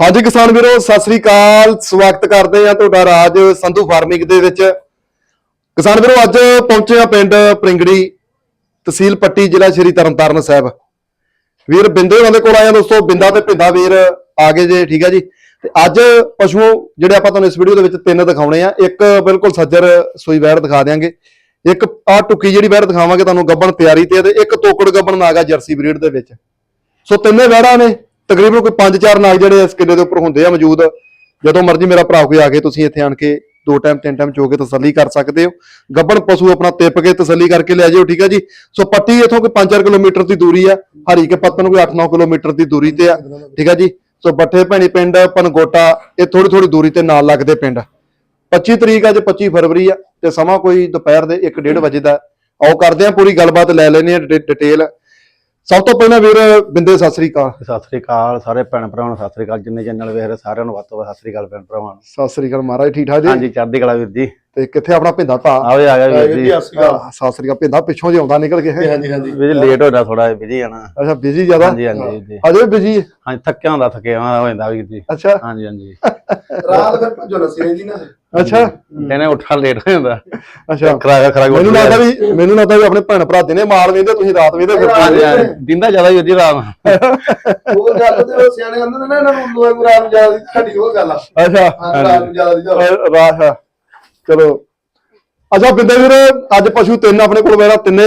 ਹਾਂਜੀ ਕਿਸਾਨ ਵੀਰੋ, ਸਤਿ ਸ੍ਰੀ ਅਕਾਲ। ਸਵਾਗਤ ਕਰਦੇ ਆ ਤੁਹਾਡਾ ਰਾਜ ਸੰਧੂ ਫਾਰਮਿੰਗ ਦੇ ਵਿੱਚ। ਕਿਸਾਨ ਵੀਰੋ, ਅੱਜ ਪਹੁੰਚੇ ਆ ਪਿੰਡ ਪ੍ਰਿੰਗੜੀ ਤਹਿਸੀਲ ਪੱਟੀ, ਜ਼ਿਲ੍ਹਾ ਸ਼੍ਰੀ ਤਰਨਤਾਰਨ ਸਾਹਿਬ। ਵੀਰ, ਬਿੰਦੇ ਉਹਨਾਂ ਦੇ ਕੋਲ ਆਇਆ ਦੋਸਤੋ। ਬਿੰਦਾ ਤੇ ਭਿੰਦਾ ਵੀਰ ਆ ਗਏ ਜੇ, ਠੀਕ ਹੈ ਜੀ? ਤੇ ਅੱਜ ਪਸ਼ੂ ਜਿਹੜੇ ਆਪਾਂ ਤੁਹਾਨੂੰ ਇਸ ਵੀਡੀਓ ਦੇ ਵਿੱਚ ਤਿੰਨ ਦਿਖਾਉਣੇ ਆ। ਇੱਕ ਬਿਲਕੁਲ ਸੱਜਰ ਸੂਈ ਵੈੜ ਦਿਖਾ ਦਿਆਂਗੇ। ਇੱਕ ਆ ਟੁੱਕੀ ਜਿਹੜੀ ਵੈੜ ਦਿਖਾਵਾਂਗੇ ਤੁਹਾਨੂੰ, ਗੱਬਣ ਤਿਆਰੀ ਤੇ ਇੱਕ ਤੋਕੜ ਗੱਬਣ ਨਾਗਾ ਜਰਸੀ ਬਰੀਡ ਦੇ ਵਿੱਚ। ਸੋ ਤਿੰਨੇ ਵੈੜਾਂ ਨੇ। ਤਕਰੀਬਨ ਕੋਈ 5-4 ਨਾਗ ਜਿਹੜੇ ਇਸ ਕਿੱਲੇ ਦੇ ਉੱਪਰ ਹੁੰਦੇ ਆ ਮੌਜੂਦ, ਜਦੋਂ ਮਰਜ਼ੀ ਮੇਰਾ ਭਰਾ ਕੋਈ ਆ ਕੇ ਤੁਸੀਂ ਇੱਥੇ ਆਣ ਕੇ ਦੋ ਟਾਈਮ ਤਿੰਨ ਟਾਈਮ ਚੋ ਕੇ ਤਸੱਲੀ ਕਰ ਸਕਦੇ ਹੋ। ਗੱਬਣ ਪਸ਼ੂ ਆਪਣਾ ਤਿੱਪ ਕੇ ਤਸੱਲੀ ਕਰਕੇ ਲੈ ਜਾਓ ਠੀਕ ਹੈ ਜੀ? ਸੋ ਪੱਟੀ ਇਥੋਂ ਕੋਈ 5-4 ਕਿਲੋਮੀਟਰ ਦੀ ਦੂਰੀ ਆ। ਹਰੀ ਕੇ ਪੱਤਨ ਕੋਈ 8-9 ਕਿਲੋਮੀਟਰ ਦੀ ਦੂਰੀ ਤੇ ਆ, ਠੀਕ ਹੈ ਜੀ? ਸੋ ਬੱਠੇ ਭੈਣੀ ਪਿੰਡ, ਪਨਗੋਟਾ, ਇਹ ਥੋੜੀ ਥੋੜੀ ਦੂਰੀ ਤੇ ਨਾਲ ਲੱਗਦੇ ਪਿੰਡ। 25 ਤਰੀਕ ਅੱਜ 25 ਫਰਵਰੀ ਆ, ਤੇ ਸਮਾਂ ਕੋਈ ਦੁਪਹਿਰ ਦੇ 1:30 ਵਜੇ ਦਾ। ਆਓ ਕਰਦੇ ਆ ਪੂਰੀ ਗੱਲਬਾਤ, ਲੈ ਲੈਨੇ ਆ ਡਿਟੇਲ। ਸਭ ਤੋਂ ਪਹਿਲਾਂ ਵੀਰ ਬਿੰਦੇ ਸਤਿ ਸ੍ਰੀ ਅਕਾਲ। ਸਤਿ ਸ੍ਰੀ ਅਕਾਲ ਸਾਰੇ ਭੈਣ ਭਰਾਵਾਂ ਨੂੰ ਸਤਿ ਸ੍ਰੀ ਅਕਾਲ। ਜਿੰਨੇ ਚੈਨਲ ਵੇਖ ਰਹੇ ਸਾਰਿਆਂ ਨੂੰ ਵੱਧ ਤੋਂ ਵੱਧ ਸਤਿ ਸ੍ਰੀ ਅਕਾਲ ਭੈਣ ਭਰਾਵਾਂ ਨੂੰ। ਸਤਿ ਸ੍ਰੀ ਅਕਾਲ ਮਹਾਰਾਜ ਠੀਕ ਠਾਕ ਜੀ? ਹਾਂਜੀ ਚੜ੍ਹਦੀ ਕਲਾ ਵੀਰ ਜੀ। ਤੇ ਕਿੱਥੇ ਆਪਣਾ ਭਿੰਦਾ ਭਾ? ਆਵੇ ਆ ਗਿਆ ਵੀਰ ਜੀ। ਸਤਿ ਸ੍ਰੀ ਅਕਾਲ। ਭਿੰਦਾ ਪਿੱਛੋਂ ਜਿਉਂਦਾ ਨਿਕਲ ਕੇ। ਹਾਂਜੀ ਹਾਂਜੀ। ਵੀਰ ਜੀ ਲੇਟ ਹੋਇਆ ਥੋੜਾ ਬਿਜ਼ੀ ਆਣਾ ਅੱਛਾ ਬਿਜ਼ੀ ਜ਼ਿਆਦਾ? ਹਾਂਜੀ ਹਾਂਜੀ ਜੀ। ਅਜੇ ਬਿਜ਼ੀ ਹਾਂਜੀ ਥੱਕਿਆ ਹੁੰਦਾ ਥੱਕਿਆ ਹੋ ਜਾਂਦਾ ਵੀਰ ਜੀ। ਅੱਛਾ। ਹਾਂਜੀ ਹਾਂਜੀ। ਰਾਤ ਫਿਰ ਭੱਜੋ ਨਸੀ ਰਹਿੰਦੀ ਨਾ। ਅੱਛਾ। ਇਹਨੇ ਉੱਠਾ ਲੇਟ ਹੋ ਜਾਂਦਾ। ਅੱਛਾ। ਖਰਾ ਖਰਾ ਮੈਨੂੰ ਲੱਗਦਾ ਵੀ ਮੈਨੂੰ ਲੱਗਦਾ ਵੀ ਆਪਣੇ ਭੈਣ ਭਰਾ ਦਿਨੇ ਮਾਲ ਵੇਂਦੇ ਤੁਸੀਂ ਰਾਤ ਵੇਂਦੇ ਫਿਰ। ਹਾਂਜੀ ਹਾਂਜੀ। ਦਿੰਦਾ ਜ਼ਿਆਦਾ ਵੀਰ ਜੀ ਰਾਮ ਉਹ ਗੱਲ ਤੇ ਉਹ ਸਿਆਣੇ ਕਹਿੰਦੇ ਨੇ ਨਾ ਇਹਨਾਂ ਨੂੰ ਲੋਏ ਗੁਰਾਮ ਜ਼ਿਆਦਾ ਦੀ ਸਾਡੀ ਉਹ ਗੱਲ ਆ। ਅੱਛਾ। ਹਾਂ ਰਾਤ ਜ਼ਿਆਦਾ ਦੀ ਜਾਓ। ਚਲੋ। ਅੱਛਾ ਬਿੰਦੇ ਵੀਰ ਅੱਜ ਪਸ਼ੂ ਤਿੰਨ ਆਪਣੇ ਕੋਲ ਮੇਰਾ ਤਿੰਨੇ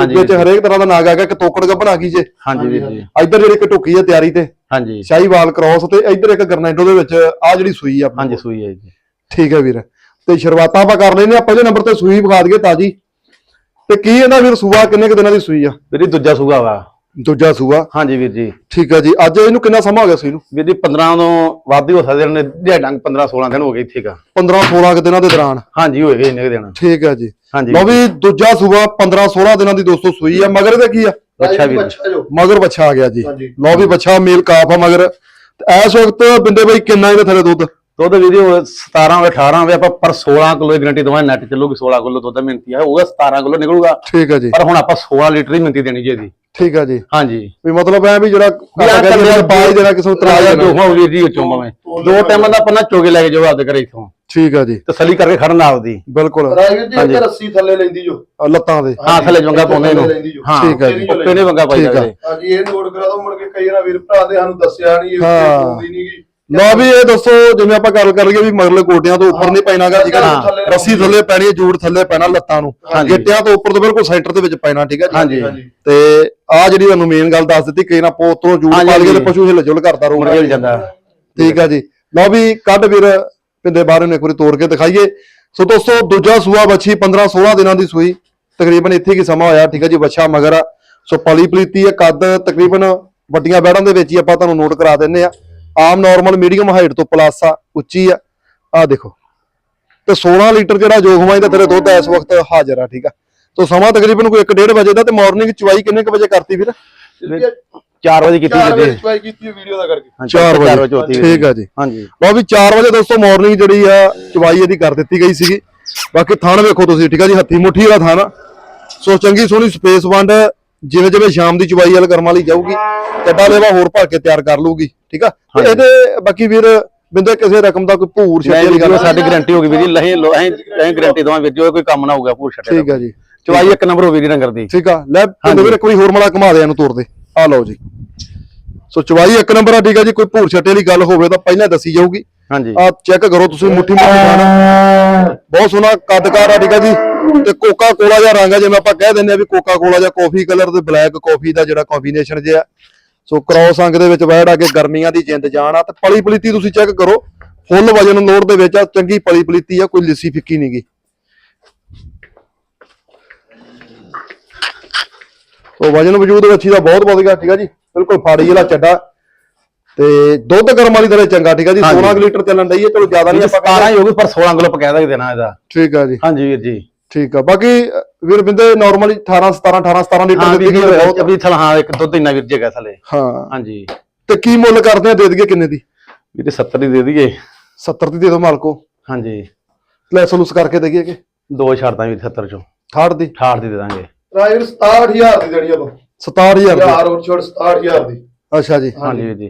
ਹਾਂਜੀ। ਵਿੱਚ ਹਰੇਕ ਤਰ੍ਹਾਂ ਦਾ ਨਾਗ ਆ ਗਿਆ ਇੱਕ ਤੋਕੜ ਗੱਭਣ ਆ ਗਈ ਜੇ। ਹਾਂਜੀ ਵੀਰ ਜੀ। ਇੱਧਰ ਜਿਹੜੀ ਇੱਕ ਢੁੱਕੀ ਆ ਤਿਆਰੀ ਤੇ। ਹਾਂਜੀ। ਸ਼ਾਹੀਵਾਲ ਕ੍ਰਾਸ ਤੇ ਇੱਧਰ ਇੱਕ ਗਰਨੈਡੋ ਦੇ ਵਿੱਚ ਆ ਜਿਹੜੀ ਸੂਈ ਆ ਹਾਂਜੀ ਸੂਈ ਹੈ ਜੀ। ਠੀਕ ਹੈ ਵੀਰ। ਤੇ ਸ਼ੁਰੂਆਤਾਂ ਆਪਾਂ ਕਰ ਲੈਨੇ ਆ ਪਹਿਲੇ ਨੰਬਰ ਤੇ ਸੂਈ ਵਿਖਾ ਦਈਏ ਤਾਜੀ। ਤੇ ਕੀ ਇਹਦਾ ਵੀਰ ਸੂਆ ਕਿੰਨੇ ਕੁ ਦਿਨਾਂ ਦੀ ਸੂਈ ਆ? ਵੀਰ ਜੀ ਦੂਜਾ ਸੂਗਾ ਵਾ। ਦੂਜਾ ਸੂਆ? ਹਾਂਜੀ ਵੀਰ ਜੀ। ਠੀਕ ਹੈ ਜੀ। ਅੱਜ ਇਹਨੂੰ ਕਿੰਨਾ ਸਮਾਂ ਹੋ ਗਿਆ ਸੂਈ ਨੂੰ ਵੀਰ ਜੀ 15 ਤੋਂ ਵੱਧ ਹੀ ਹੋ ਸਕਦੇ ਨੇ। ਦਿਹਾੜਾਂ 15 16 ਦਿਨ ਹੋ ਗਏ ਇੱਥੇ ਕਾ। 15 16 ਕੁ ਦਿਨਾਂ ਦੇ ਦੌਰਾਨ। ਹਾਂਜੀ ਹੋਏ ਗਏ ਇੰਨੇ ਕੁ ਦਿਨ। ਠੀਕ ਹੈ ਜੀ। ਹਾਂਜੀ। ਲਓ ਵੀ ਦੂਜਾ ਸੂਆ 15 16 ਦਿਨਾਂ ਦੀ ਦੋਸਤੋ ਸੂਈ ਆ। ਮਗਰ ਇਹਦਾ ਕੀ ਆ? ਅੱਛਾ ਵੀਰ ਬੱਚਾ ਜੋ। ਮਗਰ ਬੱਚਾ ਆ ਗਿਆ ਜੀ। ਲਓ ਵੀ ਬੱਚਾ ਮੇਲ ਕਾਫ ਆ ਮਗਰ। ਤੇ ਇਸ ਵਕਤ ਬਿੰਦੇ ਬਾਈ ਕਿੰਨਾ ਇਹਦੇ ਥੱਲੇ ਦੁੱਧ? ਦੁੱਧ ਵੀਡੀਓ 17 ਹੋਵੇ 18 ਹੋਵੇ ਆਪਾਂ ਪਰ 16 ਕਿਲੋ ਦੀ ਗਰੰਟੀ ਦਵਾਂ ਨੈਟ ਚੱਲੂਗੀ 16 ਕਿਲੋ ਦੁੱਧ ਮਿੰਤੀ ਹੈ ਹੋਊਗਾ 17 ਕਿਲੋ ਨਿਕਲੂਗਾ। ਠੀਕ ਹੈ ਜੀ। ਪਰ ਹੁਣ ਆਪਾਂ 16 ਲੀਟਰ ਹੀ ਮਿੰਤੀ ਦੇਣੀ ਜੀ ਇਹਦੀ। ਠੀਕ ਹੈ ਜੀ। ਹਾਂਜੀ। ਵੀ ਮਤਲਬ ਐ ਵੀ ਜਿਹੜਾ ਬਾਈ ਜਿਹੜਾ ਕਿਸੇ ਨੂੰ ਤਰਾਜ। ਦੋਹਾਂ ਵੀਰ ਜੀ ਚੋਂ ਮੈਂ ਦੋ ਟਾਈਮਾਂ ਦਾ ਪੰਨਾ ਚੋਗੇ ਲੈ ਕੇ ਜਾਓ ਆਪਦੇ ਘਰੇ ਇਥੋਂ। ਠੀਕ ਹੈ ਜੀ। ਤਸੱਲੀ ਕਰਕੇ ਖੜਨ ਆਪਦੀ ਬਿਲਕੁਲ। ਰਾਜਵੀਰ ਜੀ। ਇੱਕ ਰੱਸੀ ਥੱਲੇ ਲੈਂਦੀ ਜੋ। ਲੱਤਾਂ ਦੇ। ਹਾਂ ਥੱਲੇ ਜੰਗਾ ਪਾਉਂਦੇ ਇਹਨੂੰ। ਹਾਂ ਠੀਕ ਹੈ ਜੀ। ਨੇ ਵੰਗਾ ਪਾਈ ਆ। ਜਾਂਦੇ। ਹਾਂਜੀ ਇਹ ਨੋਟ ਕਰਾ ਦੋ ਮੁੜ ਕੇ ਕਈ ਵਾਰ ਵੀਰ ਭਰਾ ਦੇ ਸਾਨੂੰ ਦੱਸਿਆ ਨਹੀਂ ਇਹ। ਹੁੰਦੀ ਨਹੀਂਗੀ ਲਓ ਵੀ ਇਹ ਦੱਸੋ ਜਿਵੇਂ ਆਪਾਂ ਗੱਲ ਕਰ ਲਈਏ ਵੀ ਮਗਰਲੇ ਗੋਡਿਆਂ ਤੋਂ ਉੱਪਰ ਨਹੀਂ ਪੈਣਾਗਾ ਠੀਕ ਹੈ ਨਾ? ਰੱਸੀ ਥੱਲੇ ਪੈਣੀ ਹੈ ਜੂੜ ਥੱਲੇ ਪੈਣਾ ਲੱਤਾਂ ਨੂੰ। ਗਿੱਟਿਆਂ ਤੋਂ ਉੱਪਰ ਤੋਂ ਬਿਲਕੁਲ ਸੈਂਟਰ ਦੇ ਵਿੱਚ ਪੈਣਾ ਠੀਕ ਹੈ ਜੀ? ਤੇ ਆ ਜਿਹੜੀ ਤੁਹਾਨੂੰ ਮੇਨ ਗੱਲ ਦੱਸ ਦਿੱਤੀ ਕਈ ਨਾ ਪੋਤ ਤੋਂ ਜੂੜ ਪਾ ਲਈਏ ਤੇ। ਪਸ਼ੂ ਹਿਲ ਜੁਲ ਕਰਦਾ ਰਹੂਗਾ ਕੇ। ਜਾਂਦਾ। ਠੀਕ ਹੈ ਜੀ। ਲਓ ਵੀ ਕੱਢ ਵੀਰ ਪਿੰਦੇ ਬਾਹਰ ਨੂੰ ਇੱਕ ਵਾਰੀ ਤੋੜ ਕੇ ਦਿਖਾਈਏ। ਸੋ ਦੋਸਤੋ ਦੂਜਾ ਸੂਆ ਬੱਚੀ 15 16 ਦਿਨਾਂ ਦੀ ਸੂਈ। ਤਕਰੀਬਨ ਇੱਥੇ ਕੀ ਸਮਾਂ ਹੋਇਆ ਠੀਕ ਹੈ ਜੀ ਬੱਚਾ ਮਗਰ। ਆ ਸੋ ਪਲੀ ਪਲੀਤੀ ਹੈ ਕੱਦ ਤਕਰੀਬਨ ਵੱਡੀਆਂ ਬੈੜਾਂ ਦੇ ਵਿੱਚ ਹੀ ਆਪਾਂ ਤੁਹਾਨੂੰ ਨੋਟ ਕਰਾ ਦਿੰਨੇ ਆ ਆਮ ਨਾਰਮਲ ਮੀਡੀਅਮ ਹਾਈਟ ਤੋਂ ਪਲੱਸ ਆ ਉੱਚੀ ਆ। ਆ ਦੇਖੋ। ਤੇ 16 ਲੀਟਰ ਜਿਹੜਾ ਜੋਗਮਾ ਇਹਦਾ ਤੇਰੇ ਦੁੱਧ ਇਸ ਵਕਤ ਹਾਜ਼ਰ ਆ ਠੀਕ ਆ। ਸੋ ਸਮਾਂ ਤਕਰੀਬਨ ਕੋਈ 1:30 ਵਜੇ ਦਾ ਤੇ ਮਾਰਨਿੰਗ ਚਵਾਈ ਕਿੰਨੇ ਕੁ ਵਜੇ ਕਰਤੀ ਵੀਰ 4 ਵਜੇ ਕੀਤੀ ਜੀ ਵਜੇ ਚੁਆਈ ਕੀਤੀ ਵੀਡੀਓ ਦਾ ਕਰਕੇ। ਹਾਂਜੀ, 4 ਚਾਰ ਵਜੇ। ਹੋਤੀ ਠੀਕ ਆ ਜੀ। ਹਾਂਜੀ। ਲਓ ਵੀ 4 ਵਜੇ ਦੋਸਤੋ ਮਾਰਨਿੰਗ ਜਿਹੜੀ ਆ ਚਵਾਈ ਇਹਦੀ ਕਰ ਦਿੱਤੀ ਗਈ ਸੀਗੀ। ਬਾਕੀ ਥਣ ਵੇਖੋ ਤੁਸੀਂ ਠੀਕ ਆ ਜੀ ਹੱਥੀ ਮੁੱਠੀ ਵਾਲਾ ਥਣ ਆ। ਸੋ ਚੰਗੀ ਸੋਹਣੀ ਸਪੇਸ ਵੰਡ ਜਿਵੇਂ ਜਿਵੇਂ ਸ਼ਾਮ ਦੀ ਚਵਾਈ ਵਾਲ ਕਰਮ ਵਾਲੀ ਜਾਊਗੀ ਕੱਡਾ ਲੈਵਾ ਹੋਰ ਭਰ ਕੇ ਤਿਆਰ ਕਰ ਲੂਗੀ ਠੀਕ ਆ? ਤੇ। ਇਹਦੇ ਬਾਕੀ ਵੀਰ ਬਿੰਦੇ ਕਿਸੇ ਰਕਮ ਦਾ ਕੋਈ ਭੂਰ ਛੱਡੀ ਨਹੀਂ ਗੱਲ ਸਾਡੀ ਗਾਰੰਟੀ ਹੋ ਗਈ ਵੀਰ ਲਹੇ ਐਂ ਐਂ ਗਾਰੰਟੀ ਦਵਾਂ ਵੀਰ ਜੀ ਕੋਈ ਕੰਮ ਨਾ ਹੋਊਗਾ ਭੂਰ ਛੱਟੇ ਠੀਕ ਆ ਜੀ। ਚਵਾਈ ਇੱਕ ਨੰਬਰ ਹੋ ਵੀਰ ਜੀ ਨੰਗਰ ਦੀ। ਠੀਕ ਆ। ਲੈ ਬਿੰਦੇ ਵੀਰ ਇੱਕ ਵਾਰੀ ਹੋਰ ਮਲਾ ਘੁਮਾ ਦੇ ਇਹਨੂੰ ਤੋੜ ਦੇ। ਆ ਲਓ ਜੀ। ਸੋ ਚਵਾਈ ਇੱਕ ਨੰਬਰ ਆ ਠੀਕ ਆ ਜੀ ਕੋਈ ਭੂਰ ਛੱਟੇ ਵਾਲੀ ਗੱਲ ਹੋਵੇ ਤਾਂ ਪਹਿਲਾਂ ਦੱਸੀ ਜਾਊਗੀ। ਹਾਂਜੀ। ਆ ਚੈੱਕ ਕਰੋ ਤੁਸੀਂ ਮੁੱਠੀ ਮੁੱਠੀ ਖਾਣਾ ਬਹੁਤ ਸੋਹਣਾ ਕੱਦਕਾਰ ਆ ਠੀਕ ਆ ਜੀ। ਤੇ ਕੋਕਾ ਕੋਲਾ ਜਿਹਾ ਰੰਗ ਆ ਜਿਵੇਂ ਆਪਾਂ ਕਹਿ ਦਿੰਦੇ ਆ ਵੀ ਕੋਕਾ ਕੋਲਾ ਜਾਂ ਕਾਫੀ ਕਲਰ ਤੇ ਬਲੈਕ ਕਾਫੀ ਦਾ ਜਿਹੜਾ ਕੰਬੀਨੇਸ਼ਨ ਜਿਹਾ। ਸੋ ਕ੍ਰੋਸ ਅੰਗ ਦੇ ਵਿੱਚ ਬੈਠ ਆ ਕੇ ਗਰਮੀਆਂ ਦੀ ਜਿੰਦ ਜਾਨ ਆ ਤੇ ਪਲੀ ਪਲੀਤੀ ਤੁਸੀਂ ਚੈੱਕ ਕਰੋ ਫੁੱਲ ਵਜਨ ਲੋਡ ਦੇ ਵਿੱਚ ਆ ਚੰਗੀ ਪਲੀ ਪਲੀਤੀ ਆ ਕੋਈ ਲਿੱਸੀ ਫਿੱਕੀ ਨਹੀਂਗੀ ਸੋ ਵਜਨ ਵਜੂਦ ਵੱਛੀ ਦਾ ਬਹੁਤ ਵਧੀਆ ਠੀਕ ਆ ਜੀ? ਬਿਲਕੁਲ ਫਾੜੀ ਵਾਲਾ ਚੱਡਾ। ਤੇ ਦੁੱਧ ਗਰਮ ਵਾਲੀ ਤਰ੍ਹਾਂ ਚੰਗਾ ਠੀਕ ਆ ਜੀ? ਹਾਂਜੀ। 16 ਕੁ ਲੀਟਰ ਚੱਲਣ ਹੈ ਚਲੋ ਜ਼ਿਆਦਾ ਨਹੀਂ ਆਪਾਂ 17 ਹੀ ਹੋਊਗੀ ਪਰ 16 ਕਿਲੋ ਪਕਾ ਦਾਂਗੇ ਦੇਣਾ ਇਹਦਾ। ਠੀਕ ਆ ਜੀ। ਹਾਂਜੀ ਵੀਰ ਜੀ। ਠੀਕ ਆ। ਬਾਕੀ ਵੀਰ ਬਿੰਦੇ ਨਾਰਮਲੀ 18 17 18 17 ਲੀਟਰ ਹਾਂ ਦੇ ਵੀਰ ਜੀ ਬਹੁਤ। ਅਬੀ ਥਲ ਹਾਂ ਇੱਕ ਦੁੱਧ ਇੰਨਾ ਵੀਰ ਜੀ ਹੈਗਾ ਥਲੇ ਹਾਂ। ਹਾਂਜੀ। ਤੇ ਕੀ ਮੁੱਲ ਕਰਦੇ ਆ ਦੇ ਦਈਏ ਕਿੰਨੇ ਦੀ? ਵੀਰ ਜੀ 70 ਦੀ ਦੇ ਦਈਏ। 70 ਦੀ ਦੇ ਦਿਓ ਮਾਲਕੋ। ਹਾਂਜੀ। ਲੈ ਸਲੂਸ ਕਰਕੇ ਦੇਈਏ ਕਿ? ਦੋ ਛੱਡਦਾ ਵੀਰ 70 ਚੋਂ। 68 ਦੀ? 68 ਦੀ ਦੇ ਦਾਂਗੇ। ਰਾਜਵੀਰ 67000 ਦੀ ਦੇਣੀ ਆਪਾਂ। 67000 ਦੀ? ਯਾਰ ਹੋਰ ਛੋੜ 67000 ਦੀ। ਅੱਛਾ ਜੀ। ਹਾਂਜੀ ਵੀਰ ਜੀ।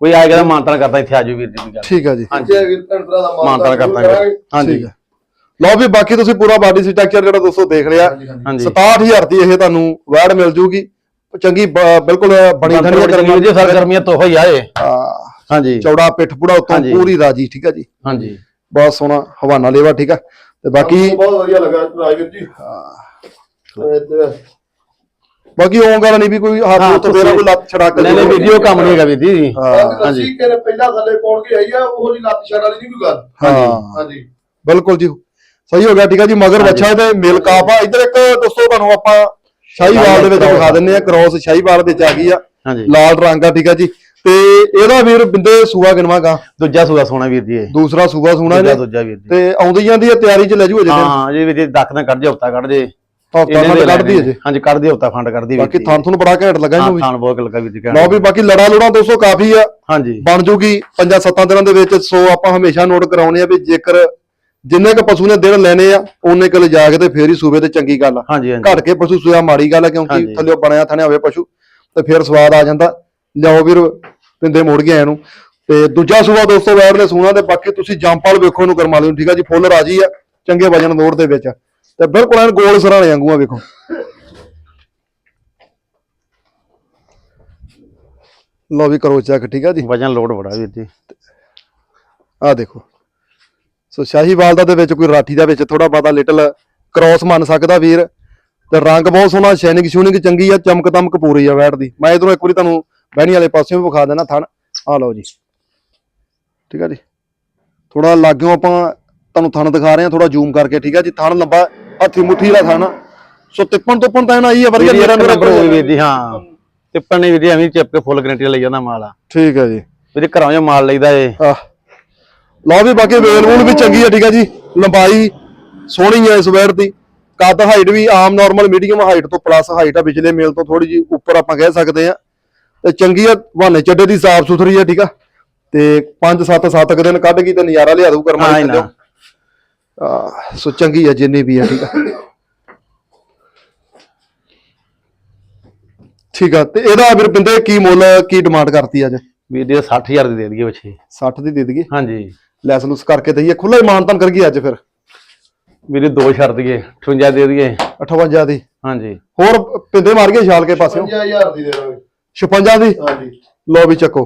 ਕੋਈ ਆਏਗਾ ਤਾਂ ਮਾਨਤਾਨ ਕਰਦਾ ਇੱਥੇ ਆਜੋ ਵੀਰ ਜੀ ਗੱਲ ਠੀਕ ਆ ਜੀ। ਹਾਂਜੀ। ਜੇ ਵੀਰ ਭੈਣ ਭਰਾ ਦਾ ਮਾਨਤਾਨ ਕਰਦਾ ਹਾਂਜੀ। ਠੀਕ ਆ। ਲਓ ਵੀ ਬਾਕੀ ਤੁਸੀਂ ਪੂਰਾ ਬਾਡੀ ਸਟਰਕਚਰ ਜਿਹੜਾ ਦੋਸਤੋ ਦੇਖ ਲਿਆ ਹਾਂਜੀ 67000 ਦੀ ਇਹ ਤੁਹਾਨੂੰ ਵੈੜ ਮਿਲ ਜੂਗੀ। ਚੰਗੀ ਬਿਲਕੁਲ ਬਣੀ ਠਣੀ ਗਰਮੀ ਜੀ ਸਰ ਗਰਮੀਆਂ ਤੋਂ ਹੋਈ ਆਏ। ਹਾਂ, ਹਾਂਜੀ। ਚੌੜਾ ਪਿੱਠ ਪੂੜਾ ਉਤੋਂ ਹਾਂਜੀ। ਪੂਰੀ ਰਾਜੀ ਠੀਕ ਆ ਜੀ? ਹਾਂਜੀ। ਬਹੁਤ ਸੋਹਣਾ ਹਵਾਨਾ ਲੇਵਾ ਠੀਕ ਆ? ਤੇ ਬਾਕੀ ਬਹੁਤ ਵਧੀਆ ਲੱਗਾ ਰਾਜਵੀਰ ਜੀ। ਤੇ ਬਾਕੀ ਉਹ ਗੱਲ ਨਹੀਂ ਵੀ ਕੋਈ ਹੱਥ ਹਾਂ, ਉੱਤੇ ਤੁਸੀਂ- ਕੋਈ ਲੱਤ ਛੜਾ ਕੇ ਨਹੀਂ ਨਹੀਂ ਵੀਡੀਓ ਕੰਮ ਨਹੀਂ ਹੈਗਾ ਵੀਰ ਜੀ। ਹਾਂ। ਲੱਸੀ ਕਿਨੇ ਪਹਿਲਾਂ ਥੱਲੇ ਪਾਉਣ ਕੇ ਆਈ ਆ ਉਹ ਜੀ ਲੱਤ ਛੜ ਵਾਲੀ ਨਹੀਂ ਕੋਈ ਗੱਲ। ਹਾਂ। ਹਾਂਜੀ। ਬਿਲਕੁਲ ਜੀ। ਸਹੀ ਹੋ ਗਿਆ ਠੀਕ ਆ ਜੀ ਮਗਰ। ਬੱਚਾ ਤੇ ਮਿਲ ਕਾਪ ਆ। ਇਧਰ ਇੱਕ ਦੋਸਤੋ ਤੁਹਾਨੂੰ ਆਪਾਂ ਸ਼ਾਹੀਵਾਲ ਦੇ ਵਿੱਚ ਵਿਖਾ ਦਿੰਨੇ ਆ ਕ੍ਰੋਸ ਸ਼ਾਹੀਵਾਲ ਵਿੱਚ ਆ ਗਈ ਆ ਲਾਲ ਰੰਗ ਆ ਠੀਕ ਆ ਜੀ। ਤੇ ਇਹਦਾ ਵੀਰ ਬਿੰਦੇ ਸੂਆ ਗਿਣਵਾਗਾ ਦੂਜਾ ਸੂਆ ਸੋਨਾ ਵੀਰ ਜੀ ਇਹ। ਦੂਸਰਾ ਸੂਆ ਸੂਣਾ ਨੇ ਦੂਜਾ ਵੀਰ ਜੀ। ਤੇ ਆਉਂਦੀ ਜਾਂਦੀ ਆ ਤਿਆਰੀ ਚ ਲੈ ਜੂ ਅਜੇ ਹਾਂ ਜੀ ਵੀਰ ਜੀ ਦੱਖ ਨਾ ਕੱਢ ਜੇ ਹਫਤਾ ਕੱਢ ਜੇ। ਹਫਤਾ ਦੇ ਕੱਢਦੀ। ਅਜੇ? ਹਾਂਜੀ ਕੱਢ ਦੇ ਹਫਤਾ ਖੰਡ ਕੱਢਦੀ ਬਾਕੀ। ਥਾਂ ਤੁਹਾਨੂੰ ਬੜਾ ਘੈਂਟ ਲੱਗਾ ਇਹਨੂੰ ਵੀ। ਥਾਨ ਬਹੁਤ ਲੱਗਾ ਵੀਰ ਜੀ ਲਓ ਵੀ ਬਾਕੀ ਲੜਾ ਲੁੜਾ ਦੋਸਤੋ ਕਾਫੀ ਆ। ਹਾਂਜੀ। ਬਣ ਜੂਗੀ ਪੰਜਾਂ ਸੱਤਾਂ ਦਿਨਾਂ ਦੇ ਵਿੱਚ ਸੋ ਆਪਾਂ ਹਮੇਸ਼ਾ ਨੋਟ ਕਰਾਉਣੇ ਆ ਵੀ ਜੇਕਰ ਜਿੰਨੇ ਕ ਪਸ਼ੂ ਨੇ ਦਿਨ ਲੈਣੇ ਆ ਉਹਨੇ ਕੋਲ ਜਾ ਕੇ ਤੇ ਫੇਰ ਹੀ ਸੂਬੇ ਤੇ ਚੰਗੀ ਗੱਲ ਆ। ਹਾਂਜੀ ਹਾਂਜੀ। ਘਟ ਕੇ ਪਸ਼ੂ ਸੂਆ ਮਾੜੀ ਗੱਲ ਆ ਕਿਉਂਕਿ। ਥੱਲੇ ਬਣਿਆ ਥਣਿਆ ਹੋਵੇ ਪਸ਼ੂ ਤੇ ਫਿਰ ਸਵਾਦ ਆ ਜਾਂਦਾ। ਲਿਆਓ ਵੀਰ ਪਿੰਦੇ ਮੋੜ ਗਿਆ ਇਹਨੂੰ। ਤੇ ਦੂਜਾ ਸੂਆ ਦੋਸਤੋ ਵੈਰ ਨੇ ਤੇ ਬਾਕੀ ਤੁਸੀਂ ਜੰਪਾਲ ਵੇਖੋ ਨੂੰ ਕਰਮਾ ਲਿਓ ਠੀਕ ਆ ਜੀ? ਫੁੱਲ ਰਾਜੀ ਆ ਚੰਗੇ ਵਜਨ ਦੌੜ ਦੇ ਵਿੱਚ ਤੇ ਬਿਲਕੁਲ ਐਨ ਗੋਲ ਸਰਾਣੇ ਵਾਂਗੂ ਆ ਵੇਖੋ। ਲਓ ਵੀ ਕਰੋ ਚੈੱਕ ਠੀਕ ਆ ਜੀ? ਵਜਨ ਲੋਡ ਬੜਾ ਵੀਰ ਜੀ। ਆ ਦੇਖੋ। ਸੋ ਸ਼ਾਹੀਵਾਲ ਦਾ ਦੇ ਵਿੱਚ ਕੋਈ ਰਾਠੀ ਦਾ ਵਿੱਚ ਥੋੜਾ ਬਾਤਾ ਲਿਟਲ ਕ੍ਰਾਸ ਮੰਨ ਸਕਦਾ ਵੀਰ। ਤੇ ਰੰਗ ਬਹੁਤ ਸੋਹਣਾ ਸ਼ਾਈਨਿੰਗ ਸ਼ੂਨਿੰਗ ਚੰਗੀ ਆ ਚਮਕ ਦਮਕ ਪੂਰੀ ਆ ਵੈਟ ਦੀ। ਮੈਂ ਇਧਰੋਂ ਇੱਕ ਵਾਰੀ ਤੁਹਾਨੂੰ ਬਹਿਣੀ ਵਾਲੇ ਪਾਸਿਓਂ ਵੀ ਵਿਖਾ ਦੇਣਾ ਥਣ। ਆ ਲਓ ਜੀ। ਠੀਕ ਆ ਜੀ। ਥੋੜਾ ਲਾਗਿਓ ਆਪਾਂ ਤੁਹਾਨੂੰ ਥਣ ਦਿਖਾ ਰਹੇ ਆ ਥੋੜਾ ਜ਼ੂਮ ਕਰਕੇ ਠੀਕ ਆ ਜੀ। ਥਣ ਲੰਬਾ ਹੱਥੀ ਮੁੱਠੀ ਦਾ ਥਣ। ਸੋ ਤਿੱਪਣ ਤੋਪਣ ਤਾਂ ਇਹਨਾਂ ਹੀ ਆ ਵਧੀਆ ਮੇਰਾ ਮੇਰਾ ਵੀਰ ਜੀ ਹਾਂ। ਟਿੱਪਣ ਨਹੀਂ ਵੀਰ ਐਵੇਂ ਚਿਪ ਕੇ ਫੁੱਲ ਗਰੰਟੀ ਲਈ ਜਾਂਦਾ ਮਾਲ ਆ। ਠੀਕ ਆ ਜੀ। ਵੀਰ ਘਰਾਂ 'ਚੋਂ ਮਾਲ ਲਈਦਾ ਏ। ਆਹ। ਲਓ ਵੀ ਬਾਕੀ ਵੇਲ ਵੂਲ ਵੀ ਚੰਗੀ ਆ ਠੀਕ ਆ ਜੀ। ਲੰਬਾਈ ਸੋਹਣੀ ਆ ਇਸ ਵੈਰ ਦੀ। ਕੱਦ ਹਾਈਟ ਵੀ ਆਮ ਨਾਰਮਲ ਮੀਡੀਅਮ ਹਾਈਟ ਤੋਂ ਪਲੱਸ ਹਾਈਟ ਆ ਪਿਛਲੇ ਮੇਲ ਤੋਂ ਥੋੜੀ ਜੀ ਉੱਪਰ ਆਪਾਂ ਕਹਿ ਸਕਦੇ ਆ। ਤੇ ਚੰਗੀ ਆ ਬਹਾਨੇ ਚੱਡੇ ਦੀ ਸਾਫ਼ ਸੁਥਰੀ ਆ ਠੀਕ ਆ। ਤੇ 5 7 7 ਦਿਨ ਕੱਢ ਗਈ ਤੇ ਨਜ਼ਾਰਾ ਲਿਆ ਦੂ ਕਰਮਾ ਹਾਂ ਹੀ ਦੀ ਨਾ। ਆ ਸੋ ਚੰਗੀ ਆ ਜਿੰਨੀ ਵੀ ਆ ਠੀਕ ਆ। ਠੀਕ ਆ ਤੇ ਇਹਦਾ ਵੀਰ ਬਿੰਦੇ ਕੀ ਮੁੱਲ ਕੀ ਡਿਮਾਂਡ ਕਰਤੀ ਅੱਜ? ਵੀਰ ਜੀ 60000 ਦੀ ਦੇ ਦਈਏ ਬੱਚੇ 60 ਦੀ ਦੇ ਦਈਏ? ਹਾਂਜੀ। ਲੈਸ ਲੂਸ ਕਰਕੇ ਦਈਏ ਖੁੱਲਾ ਹੀ ਮਾਨਤਨ ਕਰ ਗਈ ਅੱਜ ਫਿਰ। ਵੀਰ ਦੋ ਛੱਡ ਦਈਏ 58 ਦੇ ਦਈਏ। 58 ਦੀ। ਹਾਂਜੀ। ਹੋਰ ਪਿੰਦੇ ਮਾਰ ਕੇ ਛਾਲ ਕੇ ਪਾਸਿਓਂ? 5000 ਦੀ ਦੇ ਦਾਂਗੇ। 56 ਦੀ? ਹਾਂਜੀ। ਲੋ ਵੀ ਚੱਕੋ।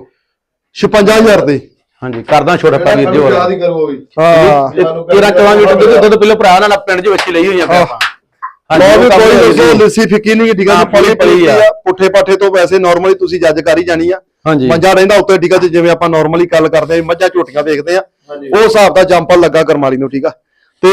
56000 ਦੀ। ਹਾਂਜੀ ਕਰਦਾ ਛੋਟਾ ਪਾ ਵੀਰ ਜੀ ਹੋਰ ਯਾਦ ਹੀ ਕਰੋ ਵੀ। ਹਾਂ। ਤੇਰਾ ਚੌਵਾਂ ਲੀਟਰ ਦੁੱਧ ਦੁੱਧ ਪਹਿਲਾਂ ਭਰਾ ਨਾਲ ਪਿੰਡ 'ਚ ਬੱਚੀ ਲਈ ਹੋਈਆਂ ਆਪਾਂ ਲੋ ਵੀ ਕੋਈ ਦੱਸੋ। ਲਿੱਸੀ ਫਿੱਕੀ ਨਹੀਂ ਠੀਕ ਆ ਪਲੀ ਪਲੀ ਆ। ਪੁੱਠੇ ਪਾਠੇ ਤੋਂ ਵੈਸੇ ਨਾਰਮਲੀ ਤੁਸੀਂ ਜੱਜ ਕਰ ਹੀ ਜਾਣੀ ਆ। ਹਾਂਜੀ। ਮੰਜਾ ਰਹਿੰਦਾ ਉੱਤੇ ਠੀਕ ਆ ਜੀ ਜਿਵੇਂ ਆਪਾਂ ਨਾਰਮਲੀ ਗੱਲ ਕਰਦੇ ਆ ਮੱਝਾਂ ਝੋਟੀਆਂ ਵੇਖਦੇ ਆ ਉਹ ਹਿਸਾਬ ਦਾ ਜੰਪਲ ਲੱਗਾ ਕਰਮਾਲੀ ਨੂੰ ਠੀਕ ਆ। ਤੇ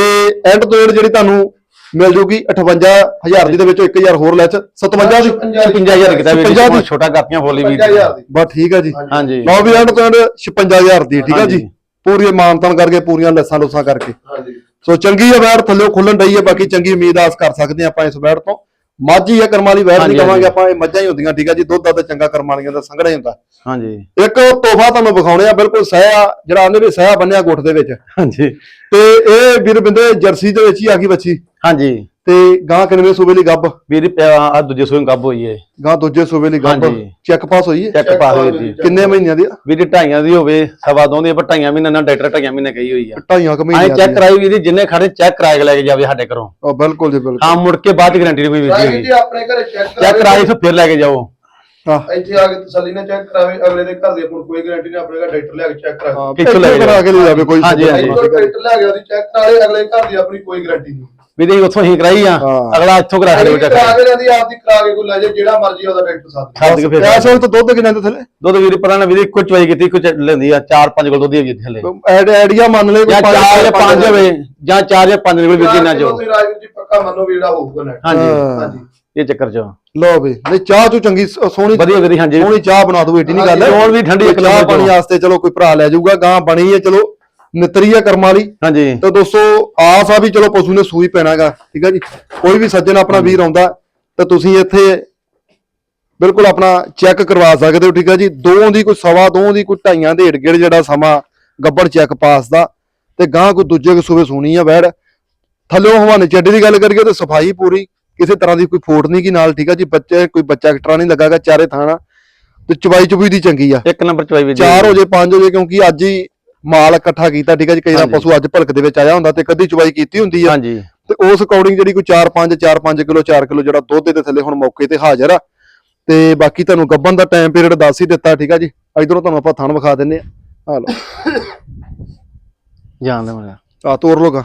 ਐਂਡ ਤੋਂ ਐਂਡ ਜਿਹੜੀ ਤੁਹਾਨੂੰ ਮਿਲ ਜੂਗੀ 58000 ਦੀ ਦੇ ਵਿੱਚੋਂ 1000 ਹੋਰ ਲੈ ਚ 57 ਦੀ। 55000 ਕਿਤਾ ਵੀਰ 56 ਜੀ ਦੀ। ਛੋਟਾ ਕਰਤੀਆਂ ਬੋਲੀ ਵੀਰ 50000 ਦੀ। ਬਸ ਠੀਕ ਆ ਜੀ। ਹਾਂਜੀ। ਲਓ ਵੀ ਐਂਡ ਤੋਂ ਐਂਡ 56000 ਦੀ ਠੀਕ ਆ ਜੀ। ਪੂਰੀ ਮਾਨਤਨ ਕਰਕੇ ਪੂਰੀਆਂ ਲੱਸਾਂ ਲੁੱਸਾਂ ਕਰਕੇ। ਹਾਂਜੀ। ਸੋ ਚੰਗੀ ਆ ਵੈੜ ਥੱਲੇ ਖੁੱਲਣ ਡਈ ਹੈ ਬਾਕੀ ਚੰਗੀ ਉਮੀਦ ਆਸ ਕਰ ਸਕਦੇ ਆ ਆਪਾਂ ਇਸ ਵੈੜ ਤੋਂ। ਮਾਝੀ ਆ ਕਰਮਾਂ ਵਾਲੀ ਵੈੜ ਨਹੀਂ ਕਵਾਂਗੇ। ਆਪਾਂ ਇਹ ਮੱਝਾਂ ਹੀ ਹੁੰਦੀਆਂ ਠੀਕ ਆ ਜੀ ਦੁੱਧ ਦਾ ਤੇ ਚੰਗਾ ਕਰਮਾਂ ਵਾਲੀਆਂ ਦਾ ਸੰਘਣਾ ਹੀ ਹੁੰਦਾ। ਹਾਂਜੀ। ਇੱਕ ਤੋਹਫਾ ਤੁਹਾਨੂੰ ਵਿਖਾਉਣੇ ਆ ਬਿਲਕੁਲ ਸਹਿ ਆ ਜਿਹੜਾ ਆਂਦੇ ਵੀ ਸਹਿ ਬੰਨਿਆ ਗੁੱਟ ਦੇ ਵਿੱਚ। ਹਾਂਜੀ। ਤੇ ਇਹ ਵੀਰ ਬਿੰਦੇ ਜਰਸੀ ਦੇ ਵਿੱਚ ਹੀ ਆ ਗਈ ਬੱਚੀ। ਹਾਂਜੀ। ਤੇ ਗਾਂ ਕਿਨਵੇਂ ਸੂਬੇ ਲਈ ਗੱਬ? ਵੀਰ ਆ ਦੂਜੇ ਸੂਏ ਗੱਬ ਹੋਈ ਏ। ਗਾਂ ਦੂਜੇ ਸੂਬੇ ਲਈ ਗੱਬ। ਹਾਂਜੀ। ਚੈੱਕ ਪਾਸ ਹੋਈ ਹੈ ਚੈੱਕ ਪਾ ਦੇ ਜੀ। ਕਿੰਨੇ ਮਹੀਨਿਆਂ ਦੀ ਆ? ਵੀਰ ਜੀ ਢਾਈਆਂ ਦੀ ਹੋਵੇ ਸਵਾ ਦੋ ਦੀ ਪਰ ਢਾਈਆਂ ਮਹੀਨੇ ਨਾਲ ਡਾਕਟਰ ਢਾਈਆਂ ਮਹੀਨੇ ਕਹੀ ਹੋਈ ਆ। ਢਾਈਆਂ ਕੁ ਆਏ ਮਹੀਨਿਆਂ ਚੈੱਕ ਕਰਾਈ ਵੀਰ ਜੀ ਜਿੰਨੇ ਖੜੇ ਚੈੱਕ ਕਰਾ ਕੇ ਲੈ ਕੇ ਜਾਵੇ ਸਾਡੇ ਘਰੋਂ। ਆ ਬਿਲਕੁਲ ਜੀ ਬਿਲਕੁਲ। ਹਾਂ ਮੁੜ ਕੇ ਬਾਅਦ ਗਾਰੰਟੀ ਨਹੀਂ ਕੋਈ ਵੀਰ ਜੀ ਹੋਈ। ਆਪਣੇ ਘਰੇ ਚੈੱਕ ਚੈੱਕ ਕਰਾਈ ਫਿਰ ਫਿਰ ਲੈ ਕੇ ਜਾਓ। ਹਾਂ। ਇੱਥੇ ਆ ਕੇ ਤਸੱਲੀ ਨਾਲ ਚੈੱਕ ਕਰਾਵੇ ਅਗਲੇ ਦੇ ਘਰ ਦੀ ਨੂੰ ਕੋਈ ਗਾਰੰਟੀ ਨਹੀਂ ਆਪਣੇ ਘਰ ਡਾਕਟਰ ਲਿਆ ਕੇ ਚੈੱਕ ਕਰਾਵੇ। ਹਾਂ ਕਿੱਥੋਂ ਲੈ ਕਰਾ ਕੇ ਲੈ ਜਾਵੇ ਕੋਈ ਹਾਂਜੀ, ਹਾਂਜੀ। ਇੱਥੋਂ ਡਾਕਟਰ ਲਿਆ ਗਿਆ ਉਹਦੀ ਚੈੱਕ ਕਰਾਵੇ ਅਗਲੇ ਘਰ ਦੀ ਆਪਣੀ ਕੋਈ ਗਾਰੰਟੀ ਨਹੀਂ। ਵੀਰ ਜੀ ਉੱਥੋਂ ਹੀ ਕਰਾਈ ਆ ਹਾਂ। ਅਗਲਾ ਇੱਥੋਂ ਕਰਾ ਅਗਲੀ ਚੈੱਕ ਕਰਾ ਕੇ ਲੈਂਦੀ ਆਪਦੀ ਕਰਾ ਕੇ ਕੋਈ ਲੈ ਜਾਏ ਜਿਹੜਾ ਮਰਜ਼ੀ ਉਹਦਾ ਡਾਕਟਰ ਸਾਥ ਛੱਡ ਕੇ ਫਿਰ ਐਸ ਤਾਂ ਦੁੱਧ ਕਿੰਨੇ ਦੇ ਥੱਲੇ? ਦੁੱਧ ਵੀਰ ਪਰਾਂ ਨਾ ਵੀਰ ਇੱਕੋ ਚਵਾਈ ਕੀਤੀ ਇੱਕੋ ਚ ਲੈਂਦੀ ਆ ਚਾਰ ਪੰਜ ਕੋਲ ਦੁੱਧ ਹੀ ਵੀਰ ਥੱਲੇ। ਐਡ ਆਈਡੀਆ ਮੰਨ ਲੈ ਜਾਂ ਚਾਰ ਜਾਂ ਪੰਜ ਹੋਵੇ ਜਾਂ ਚਾਰ ਜਾਂ ਪੰਜ ਨਿਕਲ ਵੀਰ ਜੀ। ਨਾ ਜੋ ਤੁਸੀਂ ਰਾਜਵੀਰ ਜੀ ਪੱਕਾ ਮੰਨੋ ਵੀ ਜਿਹੜਾ ਹੋਊਗਾ ਹਾਂਜੀ। ਹਾਂਜੀ। ਇਹ ਚੱਕਰ ਚ। ਲਓ ਵੀ ਨਹੀਂ ਚਾਹ ਚੂ ਚੰਗੀ ਸ- ਸੋਹਣੀ ਵਧੀਆ ਵੀਰ ਹਾਂਜੀ। ਸੋਹਣੀ ਚਾਹ ਬਣਾ ਦੂ ਏਡੀ ਨਹੀਂ ਗੱਲ। ਚੋਣ ਵੀ ਠੰਡੀ ਇੱਕ ਨੰਬਰ ਪਾਣੀ ਚੋਂ। ਵਾਸਤੇ ਚਲੋ ਕੋਈ ਭਰਾ ਲੈ ਜਾਊਗਾ ਗਾਂ ਬਣੀ ਹੈ ਚਲੋ। ਨਿਤਰੀ ਹੈ ਕਰਮ ਵਾਲੀ। ਹਾਂਜੀ। ਤੇ ਦੋਸਤੋ ਆਸ ਆ ਵੀ ਚਲੋ ਪਸ਼ੂ ਨੇ ਸੂਈ ਪੈਣਾਗਾ ਠੀਕ ਹੈ ਜੀ? ਕੋਈ ਵੀ ਸੱਜਣ ਆਪਣਾ ਵੀਰ ਆਉਂਦਾ ਤੇ ਤੁਸੀਂ ਇੱਥੇ ਬਿਲਕੁਲ ਆਪਣਾ ਚੈੱਕ ਕਰਵਾ ਸਕਦੇ ਹੋ ਠੀਕ ਹੈ ਜੀ? ਦੋ ਦੀ ਕੋਈ ਸਵਾ ਦੋ ਦੀ ਕੋਈ ਢਾਈਆਂ ਦੇ ਢੇੜ ਜਿਹੜਾ ਸਮਾਂ ਗੱਬੜ ਚੈੱਕ ਪਾਸ ਦਾ ਤੇ ਗਾਂ ਕੋਈ ਦੂਜੇ ਕੋ ਸੂਵੇ ਸੋਣੀ ਆ ਵੈੜ ਥੱਲਿਓਂ ਹਵਾਨੇ ਚੱਡੇ ਦੀ ਗੱਲ ਕਰੀਏ ਤੇ ਸਫ਼ਾਈ ਪੂਰੀ ਕਿਸੇ ਤਰ੍ਹਾਂ ਦੀ ਕੋਈ ਫੋਟ ਨਹੀਂ ਕੀ ਨਾਲ ਠੀਕ ਹੈ ਜੀ? ਬੱਚੇ ਕੋਈ ਬੱਚਾ ਐਕਸਟਰਾ ਨਹੀਂ ਲੱਗਾਗਾ ਚਾਰੇ ਥਾਣਾ ਤੇ ਚਵਾਈ ਚਬੂਈ ਦੀ ਚੰਗੀ ਆ। ਇੱਕ ਨੰਬਰ ਚਵਾਈ ਜੀ 4 ਹੋ ਜੇ 5 ਹੋ ਜੇ ਕਿਉਂਕਿ ਅੱਜ ਹੀ ਮਾਲ ਇਕੱਠਾ ਕੀਤਾ ਠੀਕ ਹੈ ਜੀ ਕਈ ਦਾ। ਪਸ਼ੂ ਅੱਜ ਭਲਕ ਦੇ ਵਿੱਚ ਆਇਆ ਹੁੰਦਾ ਤੇ ਕਦੀ ਚਵਾਈ ਕੀਤੀ ਹੁੰਦੀ ਆ। ਹਾਂਜੀ। ਤੇ ਉਸ ਅਕੋਰਡਿੰਗ ਜਿਹੜੀ ਕੋਈ 4 5 4 5 ਕਿਲੋ 4 ਕਿਲੋ ਜਿਹੜਾ ਦੁੱਧ ਦੇ ਥੱਲੇ ਹੁਣ ਮੌਕੇ ਤੇ ਹਾਜ਼ਰ ਆ। ਤੇ ਬਾਕੀ ਤੁਹਾਨੂੰ ਗੱਬਨ ਦਾ ਟਾਈਮ ਪੀਰੀਅਡ ਦੱਸ ਹੀ ਦਿੱਤਾ ਠੀਕ ਆ ਜੀ। ਇਧਰੋਂ ਤੁਹਾਨੂੰ ਆਪਾਂ ਥਣ ਵਿਖਾ ਦਿੰਨੇ ਆ। ਆ ਲਓ। ਜਾਣਦੇ ਮਗਾ ਆ ਤੋਰ ਲੋਗਾ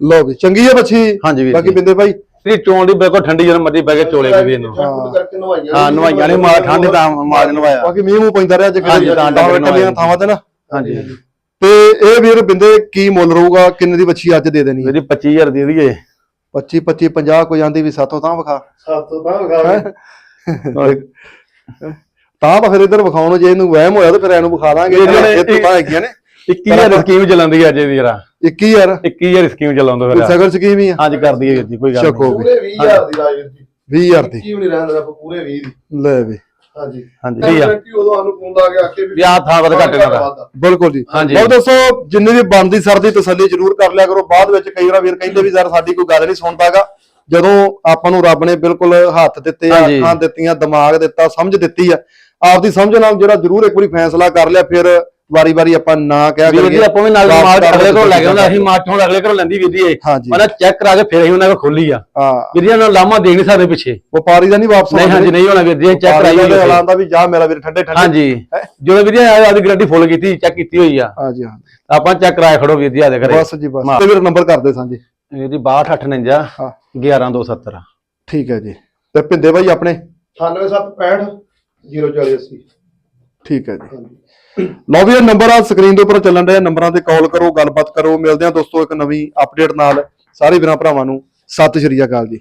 ਲਓ ਵੀ ਚੰਗੀ ਹੈ ਬੱਚੀ ਹਾਂਜੀ ਵੀਰ ਬਾਕੀ ਜੀ। ਬਿੰਦੇ ਭਾਈ। ਇਹ ਚੋਣ ਦੀ ਬਿਲਕੁਲ ਠੰਡੀ ਜਦੋਂ ਮਰਜ਼ੀ ਬਹਿ ਕੇ ਚੋਲੇ ਵੀ ਇਹਨੂੰ। ਹਾਂ ਕਰਕੇ ਨਵਾਈਆਂ ਹਾਂ ਨਵਾਈਆਂ ਨੇ ਮਾਲ ਠੰਡ ਤਾਂ ਮਾਲ ਨਵਾਇਆ। ਬਾਕੀ ਮੀਂਹ ਮੂੰਹ ਪੈਂਦਾ ਰਿਹਾ ਜੇ ਹਾਂਜੀ, ਕਿਤੇ ਤਾਂ ਥਾਵਾਂ ਤੇ ਨਾ। ਹਾਂਜੀ। ਤੇ ਇਹ ਵੀਰ ਬਿੰਦੇ ਕੀ ਮੁੱਲ ਰਹੂਗਾ ਕਿੰਨੇ ਦੀ ਬੱਚੀ ਅੱਜ ਦੇ ਦੇਣੀ ਹੈ? ਵੀਰ ਜੀ 25000 ਦੇ ਦਈਏ 25 25 50 ਕੋਈ ਜਾਂਦੀ ਵੀ ਸਾਥੋਂ ਤਾਂ ਵਿਖਾ। ਸਾਤੋਂ ਤਾਂ ਵਿਖਾਵੇ ਤਾਂ ਤਾਂ ਫਿਰ ਇੱਧਰ ਵਿਖਾਉਣ ਨੂੰ ਜੇ ਇਹਨੂੰ ਵਹਿਮ ਹੋਇਆ ਤਾਂ ਫਿਰ ਇਹਨੂੰ ਵਿਖਾ ਦਾਂਗੇ। ਇਹ ਜਿਹੜੇ- ਇਹ ਤਾਂ ਹੈਗੀਆਂ ਨੇ। 21000 ਸਕੀਮ ਚੱਲਦੀ ਅੱਜ ਦੀ ਜਰਾ। 21000 21000 ਸਕੀਮ ਚੱਲਾਉਂਦਾ ਫਿਰ। ਸਗਲ ਸਕੀਮ ਹੀ ਆ? ਅੱਜ ਕਰਦੀ ਹੈ ਵੀਰ ਜੀ ਕੋਈ ਗੱਲ ਨਹੀਂ। ਵੀ ਪੂਰੇ 20000 ਦੀ ਰਾਜਵੀਰ ਜੀ। 20000 ਦੀ। ਕੀ ਵੀ ਨਹੀਂ ਰਹਿੰਦਾ ਆਪਾਂ ਪੂਰੇ 20 ਦੀ। ਲੈ ਵੀ। ਹਾਂਜੀ। ਹਾਂਜੀ ਠੀਕ ਆ। ਉਦੋਂ ਸਾਨੂੰ ਫੋਨ ਲਾ ਕੇ ਆਖੇ ਵੀ ਆਹ ਥਾਂ ਵੱਧ ਘੱਟ ਇਹਨਾਂ ਦਾ। ਬਿਲਕੁਲ ਜੀ। ਹਾਂਜੀ। ਬਹੁਤ ਦੱਸੋ ਜਿੰਨੀ ਵੀ ਬਣਦੀ ਸਰਦੀ ਤਸੱਲੀ ਜ਼ਰੂਰ ਕਰ ਲਿਆ ਕਰੋ। ਬਾਅਦ ਵਿੱਚ ਕਈ ਵਾਰ ਵੀਰ ਕਹਿੰਦੇ ਵੀ ਯਾਰ ਸਾਡੀ ਕੋਈ ਗੱਲ ਨਹੀਂ ਸੁਣਦਾਗਾ। ਜਦੋਂ ਆਪਾਂ ਨੂੰ ਰੱਬ ਨੇ ਬਿਲਕੁਲ ਹੱਥ ਦਿੱਤੇ ਆ। ਅੱਖਾਂ ਦਿੱਤੀਆਂ ਦਿਮਾਗ ਦਿੱਤਾ ਸਮਝ ਦਿੱਤੀ ਆ। ਆਪਦੀ ਸਮਝ ਨਾਲ ਜਿਹੜਾ ਜ਼ਰੂਰ ਇੱਕ ਵਾਰੀ ਫੈਸਲਾ ਕਰ ਲਿਆ ਫਿਰ ਵਾਰੀ-ਵਾਰੀ ਆਪਾਂ ਨਾ ਕਿਹਾ ਵੀਰ ਜੀ ਆਪਾਂ ਵੀ ਨਾਲ ਮਾਲ ਕਰ ਅਗਲੇ ਕੋਲ ਲੈ ਕੇ ਆਉਂਦਾ ਅਸੀਂ ਮਾਠੋਂ ਅਗਲੇ ਕੋਲ ਲੈਂਦੀ ਵੀਰ ਜੀ ਉਹਨਾਂ ਚੈੱਕ ਕਰਾ ਕੇ ਫਿਰ ਅਸੀਂ ਉਹਨਾਂ ਕੋਲ ਖੋਲੀ ਆ। ਹਾਂ। ਵੀਰ ਜੀ ਉਹਨਾਂ ਲਾਮਾ ਦੇ ਨਹੀਂ ਸਕਦੇ ਪਿੱਛੇ। ਵਪਾਰੀ ਦਾ ਨਹੀਂ ਵਾਪਸ ਨਹੀਂ ਹਾਂਜੀ ਨਹੀਂ ਹੋਣਾ ਵੀਰ ਜੀ ਚੈੱਕ ਕਰਾਈ ਹੋਈ ਹੈ ਐਲਾਨ ਦਾ ਵੀ ਜਾ ਮੇਰਾ ਵੀਰ ਠੰਡੇ ਠੰਡੇ। ਹਾਂਜੀ। ਜਦੋਂ ਵੀਰ ਜੀ ਆਦੀ ਗਰੰਟੀ ਫੁੱਲ ਕੀਤੀ ਚੈੱਕ ਕੀਤੀ ਹੋਈ ਆ। ਹਾਂਜੀ ਹਾਂ। ਆਪਾਂ ਚੈੱਕ ਕਰਾਏ ਖੜੋ ਵੀਰ ਜੀ ਆਦੇ ਘਰੇ ਬਸ ਜੀ ਬਸ। ਤੇ ਵੀਰ ਨੰਬਰ ਕਰ ਦੇ ਸਾਂਝੇ। ਵੀਰ ਜੀ 6259 ਹਾਂ। 11270 ਠੀਕ ਹੈ ਜੀ। ਤੇ ਭਿੰਦੇ ਭਾਈ ਆਪਣੇ? 9765 04080 ਠੀਕ ਹੈ ਜੀ। ਲਓ ਵੀ ਇਹ ਨੰਬਰ ਆ ਸਕਰੀਨ ਦੇ ਉੱਪਰ ਚੱਲਣ ਰਿਹਾ ਨੰਬਰਾਂ ਤੇ ਕਾਲ ਕਰੋ, ਗੱਲਬਾਤ ਕਰੋ, ਮਿਲਦੇ ਆ ਦੋਸਤੋ ਇੱਕ ਨਵੀਂ ਅਪਡੇਟ ਨਾਲ। ਸਾਰੇ ਵੀਰਾਂ ਭਰਾਵਾਂ ਨੂੰ ਸਤਿ ਸ਼੍ਰੀ ਅਕਾਲ ਜੀ।